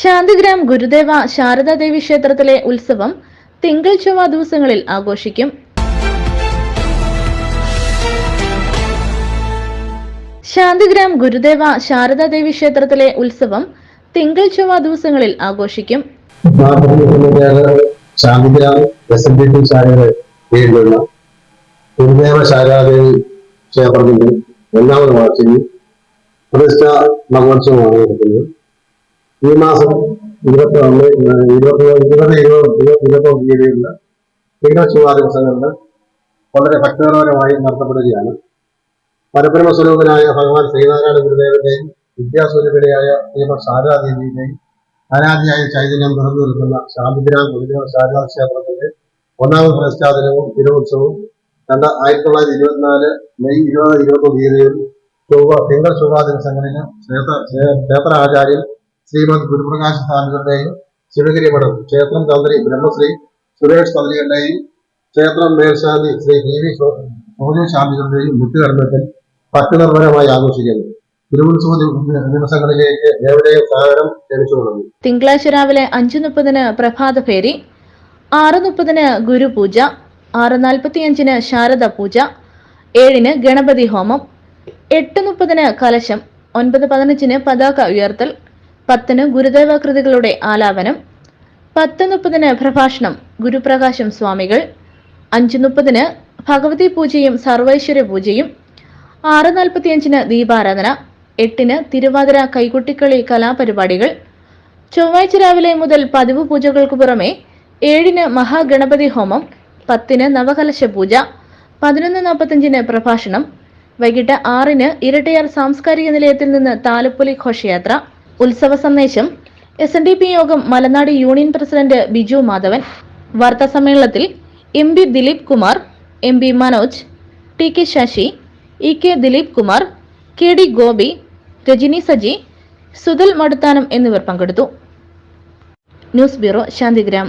ശാന്തിഗ്രാം ഗുരുദേവ ശാരദാദേവി ക്ഷേത്രത്തിലെ ഉത്സവം തിങ്കൾ ചൊവ്വ ദിവസങ്ങളിൽ ആഘോഷിക്കും. ശാന്തിഗ്രാം ഗുരുദേവ ശാരദാദേവി ക്ഷേത്രത്തിലെ ഉത്സവം തിങ്കൾ ചൊവ്വ ദിവസങ്ങളിൽ ആഘോഷിക്കും. ശാന്തിഗ്രാം കീഴിലുള്ള ഗുരുദേവ ശാരദാദേവി ക്ഷേത്രത്തിന്റെ പ്രതിഷ്ഠ മഹോത്സവമാണ് നടക്കുന്നത് ഈ മാസം ഇരുപത്തി ഒന്ന് ഇരുപത്തി ഇരുപത് ഇരുപത് ഇരുപത്തൊന്ന് തീയതിയിലുള്ള തിങ്കൾ ചൊവ്വ ദിവസങ്ങളിൽ വളരെ ഭക്തിപരമായി നടത്തപ്പെടുകയാണ്. പരബ്രഹ്മ സ്വരൂപനായ ഭഗവാൻ ശ്രീനാരായണ ഗുരുദേവന്റെയും വിദ്യാസ്വരൂപിനെയായ ശ്രീമത് ശാരദാദേവിയുടെയും അനാദിയായ ചൈതന്യം നിറഞ്ഞു നിൽക്കുന്ന ശാന്തിഗ്രാം ഗുരുദേവ ശാരദാ ക്ഷേത്രത്തിന്റെ ഒന്നാമത് പ്രതിഷ്ഠാദിനവും തിരുവുത്സവവും രണ്ട് ആയിരത്തി തൊള്ളായിരത്തി ഇരുപത്തിനാല് മെയ് ഇരുപത് ഇരുപത്തൊന്ന് തീയതിയിൽ ചൊവ്വ തിങ്കൾ ചൊവ്വ ക്ഷേത്ര ക്ഷേ- ക്ഷേത്ര ആചാര്യൻ ശ്രീമദ് ഗുരുപ്രകാശ് സ്വാമികളുടെയും ശിവഗിരി മഠം ക്ഷേത്രം തന്ത്രി ബ്രഹ്മശ്രീ സുരേഷ് തന്ത്രികളുടെയും ക്ഷേത്രം മേൽശാന്തി ശ്രീ വി സോജു ശാന്തികളുടെയും മുത്തുകർമ്മത്തിൽ ഭക്തിനിർഭരമായി ആഘോഷിക്കുന്നു. തിങ്കളാഴ്ച രാവിലെ അഞ്ചു മുപ്പതിന് പ്രഭാത ഫേരി ആറ് മുപ്പതിന് ഗുരുപൂജ ആറ് നാൽപ്പത്തിയഞ്ചിന് ശാരദ പൂജ ഏഴിന് ഗണപതി ഹോമം എട്ട് മുപ്പതിന് കലശം ഒൻപത് പതിനഞ്ചിന് പതാക ഉയർത്തൽ പത്തിന് ഗുരുദേവ കൃതികളുടെ ആലാപനം പത്ത് മുപ്പതിന് പ്രഭാഷണം ഗുരുപ്രകാശം സ്വാമികൾ അഞ്ച് മുപ്പതിന് ഭഗവതി പൂജയും സർവൈശ്വര്യ പൂജയും ആറ് നാൽപ്പത്തിയഞ്ചിന് ദീപാരാധന എട്ടിന് തിരുവാതിര കൈകൊട്ടിക്കളി കലാപരിപാടികൾ ചൊവ്വാഴ്ച രാവിലെ മുതൽ പതിവ് പൂജകൾക്ക് പുറമെ ഏഴിന് മഹാഗണപതി ഹോമം പത്തിന് നവകലശ പൂജ പതിനൊന്ന് നാൽപ്പത്തഞ്ചിന് പ്രഭാഷണം വൈകിട്ട് ആറിന് ഇരട്ടയാർ സാംസ്കാരിക നിലയത്തിൽ നിന്ന് താലപ്പൊലി ഘോഷയാത്ര ഉത്സവ സന്ദേശം. എസ് എൻ ഡി പി യോഗം മലനാട് യൂണിയൻ പ്രസിഡന്റ് ബിജു മാധവൻ. വാർത്താ സമ്മേളനത്തിൽ M P Dileep Kumar M P Manoj T K Sasi E K Dileep Kumar K D Gopi Rajani Saji Sudhal Maduthanam എന്നിവർ പങ്കെടുത്തു. News bureau Santhigram.